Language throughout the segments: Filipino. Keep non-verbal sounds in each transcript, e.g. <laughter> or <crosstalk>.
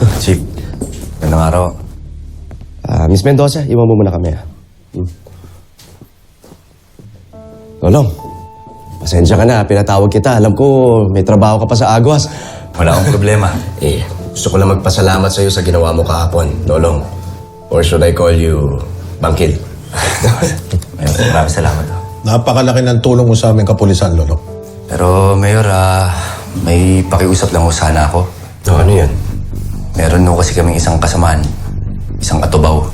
<laughs> Chief, magandang araw. Ah, Miss Mendoza, iwan mo muna kami. ah. Hmm. Lolong, pasensya ka na. Pinatawag kita. Alam ko, may trabaho ka pa sa Agwas. Wala akong problema. <laughs> Eh, gusto ko lang magpasalamat sa'yo sa ginawa mo kahapon, Lolong. Or should I call you Bangkil? <laughs> Mayor, maraming salamat. ah. Napakalaki ng tulong mo sa aming kapulisan, Lolo. Pero, Mayor, ah, may pakiusap lang ko sana ako. Oh, ano yan? Meron no kasi kaming isang kasamaan. Isang atubaw.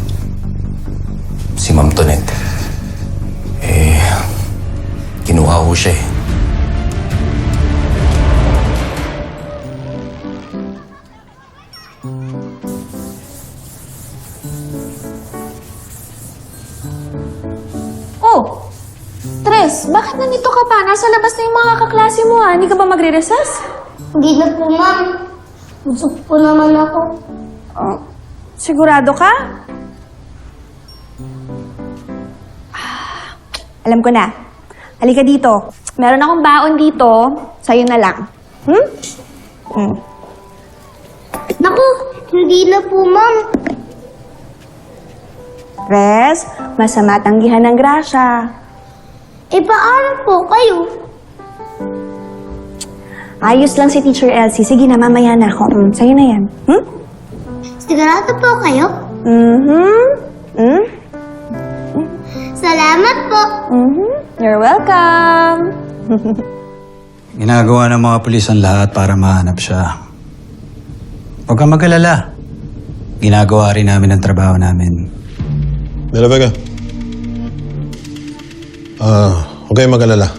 Si Ma'am Tonet. Eh, kinuha ko siya eh. Oh! Tres, bakit nandito ka pa? Nasa labas na yung mga kaklase mo ha. Hindi ka ba magre-recess? Hindi na po, ma'am. Busog po naman ako. Oh. Sigurado ka? Ah, Alam ko na. Halika dito. Meron akong baon dito. Sa'yo na lang. Hmm? Hmm. Naku, hindi na po, ma'am. Tres, masama tanggihan ng grasya. Eh, paano po kayo? Ayos lang si Teacher Elsie. Sige na, mamaya na ako. Hmm, sa'yo na yan. Hmm? Sigurado po kayo? Mm-hmm. Hmm? Salamat po. Mm-hmm. You're welcome. <laughs> Ginagawa ng mga pulis ang lahat para mahanap siya. Huwag kang mag-alala. Ginagawa rin namin ang trabaho namin. Dela Vega. Ah, huwag kayong mag-alala.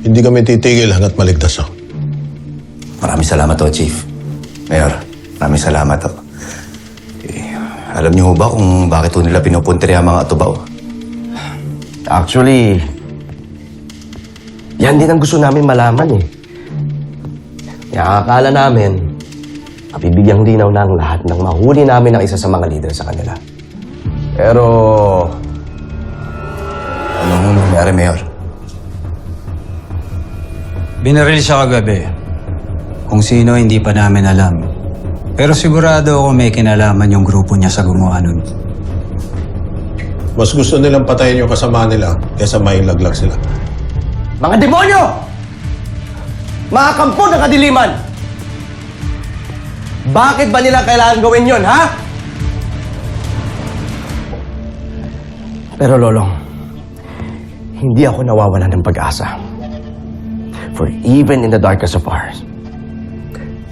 Hindi kami titigil hanggat maligtas ako. Maraming salamat to, Chief. Mayor, maraming salamat to. Eh, alam niyo ho ba kung bakit ho nila pinupuntir ang mga atubaw? Actually, yan din ang gusto namin malaman eh. Kaya akala namin, mabibigyang linaw na ang lahat nang mahuli namin ang isa sa mga leader sa kanila. Pero, Ano ho nangyari, Mayor? Binaril siya kagabi. Kung sino hindi pa namin alam. Pero sigurado ako may kinalaman yung grupo niya sa gumawa nun. Mas gusto nilang patayin yung kasama nila kaysa mailaglag sila. mga demonyo! Mga kampo ng kadiliman! Bakit ba nila kailangan gawin yon, ha? Pero Lolong, hindi ako nawawalan ng pag-asa. For even in the darkest of hours,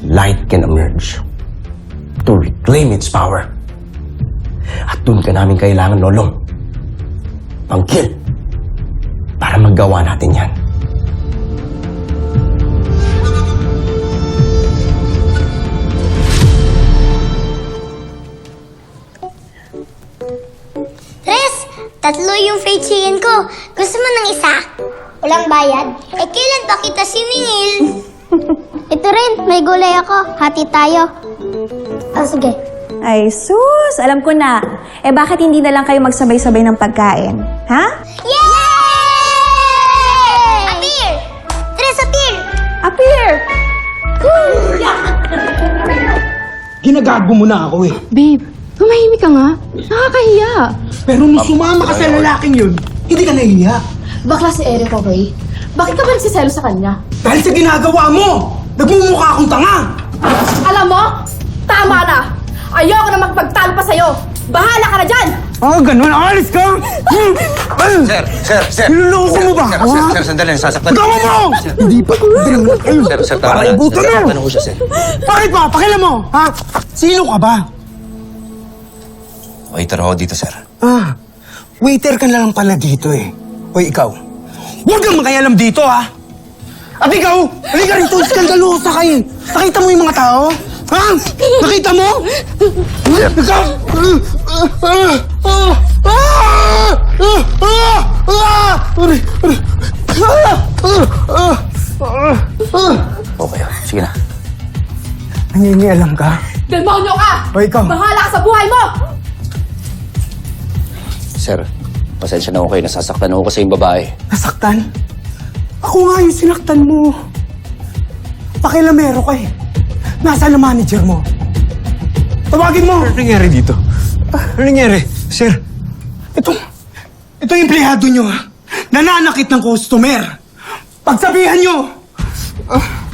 light can emerge to reclaim its power. At doon ka namin kailangan, Lolong. Pangkil para magawa natin yan. Tres, tatlo yung fried chicken ko. Gusto mo ng isa? Walang bayad? Eh, kailan pa kita siningil? Ito rin, may gulay ako. Hati tayo. Ah, sige. Ay, sus! Alam ko na. Eh, bakit hindi na lang kayo magsabay-sabay ng pagkain? Ha? Yay! Appear! Tres, appear! Appear! Ginagago mo na ako eh. Babe, tumahimik ka nga. Nakakahiya. Pero nung sumama ka sa lalaking yun, hindi ka nahiya. Bakla si Eric, okay? Bakit ka ba nagsiselo sa kanya? Dahil sa ginagawa mo, nagmumukha akong tanga. Alam mo, tama na. Ayoko na magpagtalo pa sa'yo. Bahala ka na dyan! Ah, ganun. Alis ka! Ah, Sir, sir, sir! Niloloko mo ba? Sir, sir, sir, sandali, nasasaktan. Tawa mo! Hindi pa ko Sir, sir, tama Para na. ibutan mo! Ko siya, sir. Bakit ba? Pakilam mo! Ha? Sino ka ba? Waiter ako dito, sir. Ah, waiter ka na lang pala dito eh. Hoy, ikaw. Huwag kang makialam dito, ha? At ikaw, halika rito, skandalosa kayo. Nakita mo yung mga tao? Ha? Nakita mo? Ikaw! Okay, sige na. Nangingialam ka? Demonyo ka! O ikaw? Bahala ka sa buhay mo! Sir, pasensya na ako kayo. Nasasaktan ako kasi yung babae. Nasaktan? Ako nga yung sinaktan mo. Pakilamero ka eh. Nasaan ang manager mo? Tawagin mo! Ano nangyari dito? Ano nangyari? Sir, Ito, ito yung empleyado nyo, ha? Nananakit ng customer. Pagsabihan nyo! Ah,